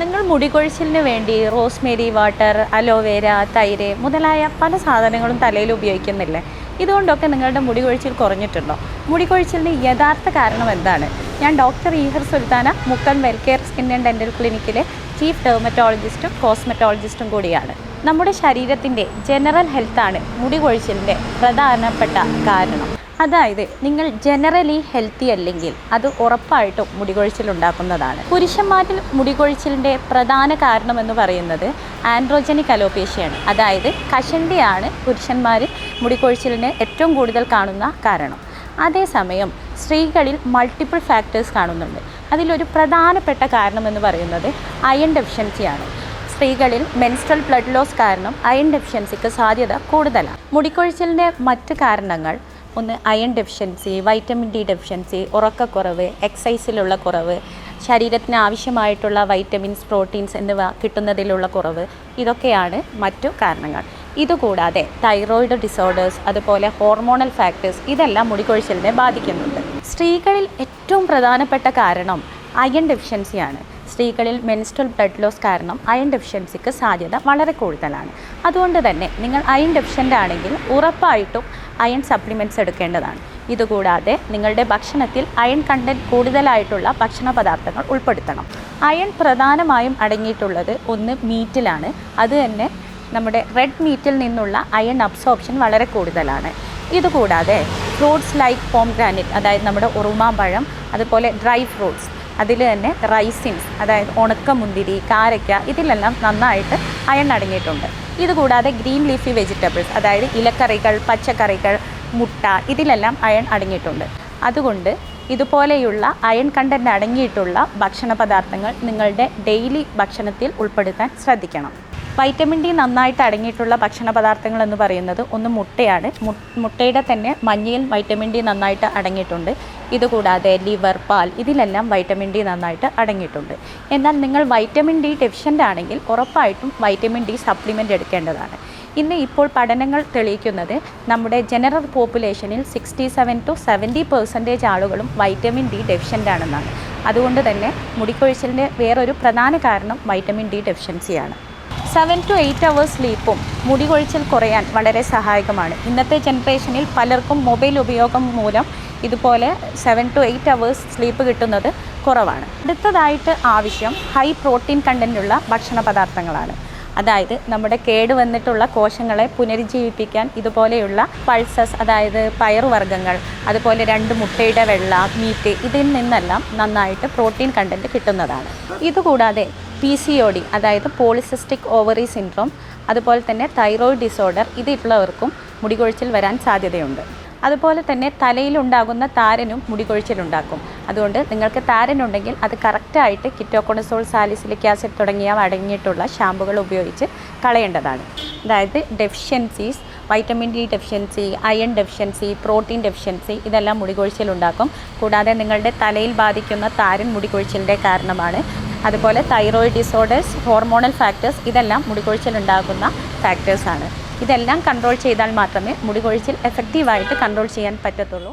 നിങ്ങൾ മുടികൊഴിച്ചിലിന് വേണ്ടി Rosemary water aloe vera തൈര് മുതലായ പല സാധനങ്ങളും തലയിൽ ഉപയോഗിക്കുന്നില്ലേ? ഇതുകൊണ്ടൊക്കെ നിങ്ങളുടെ മുടി കൊഴിച്ചിൽ കുറഞ്ഞിട്ടുണ്ടോ? മുടി കൊഴിച്ചിലിന് യഥാർത്ഥ കാരണം എന്താണ്? ഞാൻ ഡോക്ടർ ഈഹർ Sultana Mukkan Wellcare skin and dental ക്ലിനിക്കിലെ ചീഫ് ഡെർമറ്റോളജിസ്റ്റും കോസ്മെറ്റോളജിസ്റ്റും കൂടിയാണ്. നമ്മുടെ ശരീരത്തിന്റെ ജനറൽ ഹെൽത്താണ് മുടി കൊഴിച്ചിലിന്റെ പ്രധാനപ്പെട്ട കാരണം. അതായത് നിങ്ങൾ ജനറലി ഹെൽത്തി അല്ലെങ്കിൽ അത് ഉറപ്പായിട്ടും മുടികൊഴിച്ചിലുണ്ടാക്കുന്നതാണ്. പുരുഷന്മാരിൽ മുടികൊഴിച്ചിലിന്റെ പ്രധാന കാരണമെന്ന് പറയുന്നത് ആൻഡ്രോജനിക് അലോപേഷ്യയാണ് അതായത് കഷണ്ടിയാണ് പുരുഷന്മാരിൽ മുടികൊഴിച്ചിലിന് ഏറ്റവും കൂടുതൽ കാണുന്ന കാരണം. അതേസമയം സ്ത്രീകളിൽ മൾട്ടിപ്പിൾ ഫാക്ടേഴ്സ് കാണുന്നുണ്ട്. അതിലൊരു പ്രധാനപ്പെട്ട കാരണമെന്ന് പറയുന്നത് അയൺ ഡെഫിഷ്യൻസിയാണ് സ്ത്രീകളിൽ മെൻസ്ട്രൽ ബ്ലഡ് ലോസ് കാരണം അയൺ ഡെഫിഷ്യൻസിക്ക് സാധ്യത കൂടുതലാണ്. മുടിക്കൊഴിച്ചിലിന്റെ മറ്റ് കാരണങ്ങൾ ഒന്ന് iron deficiency vitamin D deficiency ഉറക്കക്കുറവ് എക്സസൈസിലുള്ള കുറവ് ശരീരത്തിന് ആവശ്യമായിട്ടുള്ള വൈറ്റമിൻസ് പ്രോട്ടീൻസ് എന്നിവ കിട്ടുന്നതിലുള്ള കുറവ് ഇതൊക്കെയാണ് മറ്റു കാരണങ്ങൾ. ഇതുകൂടാതെ തൈറോയിഡ് ഡിസോർഡേഴ്സ് അതുപോലെ ഹോർമോണൽ ഫാക്ടേഴ്സ് ഇതെല്ലാം മുടികൊഴിച്ചിലിനെ ബാധിക്കുന്നുണ്ട്. സ്ത്രീകളിൽ ഏറ്റവും പ്രധാനപ്പെട്ട കാരണം അയൺ ഡെഫിഷ്യൻസിയാണ് സ്ത്രീകളിൽ മെൻസ്ട്രൽ ബ്ലഡ് ലോസ് കാരണം അയൺ ഡെഫിഷ്യൻസിക്ക് സാധ്യത വളരെ കൂടുതലാണ്. അതുകൊണ്ട് തന്നെ നിങ്ങൾ അയൺ ഡെഫിഷ്യന്റ് ആണെങ്കിൽ ഉറപ്പായിട്ടും അയൺ സപ്ലിമെന്റ്സ് എടുക്കേണ്ടതാണ്. ഇതുകൂടാതെ നിങ്ങളുടെ ഭക്ഷണത്തിൽ അയൺ കണ്ടന്റ് കൂടുതലായിട്ടുള്ള ഭക്ഷണ പദാർത്ഥങ്ങൾ ഉൾപ്പെടുത്തണം. അയൺ പ്രധാനമായും അടങ്ങിയിട്ടുള്ളത് ഒന്ന് മീറ്റിലാണ് അത് തന്നെ നമ്മുടെ റെഡ് മീറ്റിൽ നിന്നുള്ള അയൺ അബ്സോർപ്ഷൻ വളരെ കൂടുതലാണ്. ഇതുകൂടാതെ ഫ്രൂട്ട്സ് ലൈക്ക് പോംഗ്രാനിറ്റ് അതായത് നമ്മുടെ ഉറുമാമ്പഴം അതുപോലെ ഡ്രൈ ഫ്രൂട്ട്സ് അതിൽ തന്നെ റൈസിൻസ് അതായത് ഉണക്കമുന്തിരി കാരയ്ക്ക ഇതിലെല്ലാം നന്നായിട്ട് അയൺ അടങ്ങിയിട്ടുണ്ട്. ഇതുകൂടാതെ ഗ്രീൻ ലീഫി വെജിറ്റബിൾസ് അതായത് ഇലക്കറികൾ പച്ചക്കറികൾ മുട്ട ഇതിലെല്ലാം അയൺ അടങ്ങിയിട്ടുണ്ട്. അതുകൊണ്ട് ഇതുപോലെയുള്ള അയൺ കണ്ടന്റ് അടങ്ങിയിട്ടുള്ള ഭക്ഷണ പദാർത്ഥങ്ങൾ നിങ്ങളുടെ ഡെയിലി ഭക്ഷണത്തിൽ ഉൾപ്പെടുത്താൻ ശ്രദ്ധിക്കണം. വൈറ്റമിൻ ഡി നന്നായിട്ട് അടങ്ങിയിട്ടുള്ള ഭക്ഷണ പദാർത്ഥങ്ങൾ എന്ന് പറയുന്നത് ഒന്ന് മുട്ടയാണ്. മുട്ടയുടെ തന്നെ മഞ്ഞയിൽ വൈറ്റമിൻ ഡി നന്നായിട്ട് അടങ്ങിയിട്ടുണ്ട്. ഇതുകൂടാതെ ലിവർ പാൽ ഇതിലെല്ലാം വൈറ്റമിൻ ഡി നന്നായിട്ട് അടങ്ങിയിട്ടുണ്ട്. എന്നാൽ നിങ്ങൾ വൈറ്റമിൻ ഡി ഡെഫിഷ്യന്റ് ആണെങ്കിൽ ഉറപ്പായിട്ടും വൈറ്റമിൻ ഡി സപ്ലിമെന്റ് എടുക്കേണ്ടതാണ്. ഇന്ന് ഇപ്പോൾ പഠനങ്ങൾ തെളിയിക്കുന്നത് നമ്മുടെ general പോപ്പുലേഷനിൽ sixty seven to seventy percentage ആളുകളും വൈറ്റമിൻ ഡി ഡെഫിഷ്യന്റ് ആണെന്നാണ്. അതുകൊണ്ട് തന്നെ മുടിക്കൊഴിച്ചിലിന്റെ വേറൊരു പ്രധാന കാരണം വൈറ്റമിൻ ഡി ഡെഫിഷ്യൻസിയാണ്. സെവൻ ടു എയ്റ്റ് അവേഴ്സ് സ്ലീപ്പും മുടി കൊഴിച്ചിൽ കുറയാൻ വളരെ സഹായകമാണ്. ഇന്നത്തെ ജനറേഷനിൽ പലർക്കും മൊബൈൽ ഉപയോഗം മൂലം ഇതുപോലെ seven to eight hours sleep കിട്ടുന്നത് കുറവാണ്. അടുത്തതായിട്ട് ആവശ്യം ഹൈ പ്രോട്ടീൻ കണ്ടന്റുള്ള ഭക്ഷണ പദാർത്ഥങ്ങളാണ്. അതായത് നമ്മുടെ കേട് വന്നിട്ടുള്ള കോശങ്ങളെ പുനരുജ്ജീവിപ്പിക്കാൻ ഇതുപോലെയുള്ള പൾസസ് അതായത് പയറുവർഗങ്ങൾ അതുപോലെ രണ്ട് മുട്ടയുടെ വെള്ള മീറ്റ് ഇതിൽ നിന്നെല്ലാം നന്നായിട്ട് പ്രോട്ടീൻ കണ്ടന്റ് കിട്ടുന്നതാണ്. ഇതുകൂടാതെ പി സി ഒ ഡി അതായത് പോളിസിസ്റ്റിക് ഓവറി സിൻഡ്രോം അതുപോലെ തന്നെ തൈറോയിഡ് ഡിസോർഡർ ഇതിലുള്ളവർക്കും മുടികൊഴിച്ചിൽ വരാൻ സാധ്യതയുണ്ട്. അതുപോലെ തന്നെ തലയിലുണ്ടാകുന്ന താരനും മുടികൊഴിച്ചിലുണ്ടാക്കും. അതുകൊണ്ട് നിങ്ങൾക്ക് താരനുണ്ടെങ്കിൽ അത് കറക്റ്റായിട്ട് കിറ്റോക്കോണസോൾ സാലിസിലിക് ആസിഡ് തുടങ്ങിയ അടങ്ങിയിട്ടുള്ള ഷാമ്പുകൾ ഉപയോഗിച്ച് കളയേണ്ടതാണ്. അതായത് deficiencies vitamin D deficiency iron deficiency protein deficiency ഇതെല്ലാം മുടികൊഴിച്ചിലുണ്ടാക്കും. കൂടാതെ നിങ്ങളുടെ തലയിൽ ബാധിക്കുന്ന താരൻ മുടികൊഴിച്ചിലിന്റെ കാരണമാണ്. അതുപോലെ തൈറോയിഡ് ഡിസോർഡേഴ്സ് ഹോർമോണൽ ഫാക്ടേഴ്സ് ഇതെല്ലാം മുടികൊഴിച്ചിലുണ്ടാകുന്ന ഫാക്ടേഴ്സാണ്. ഇതെല്ലാം കൺട്രോൾ ചെയ്താൽ മാത്രമേ മുടികൊഴിച്ചിൽ എഫക്റ്റീവായിട്ട് കൺട്രോൾ ചെയ്യാൻ പറ്റത്തുള്ളൂ.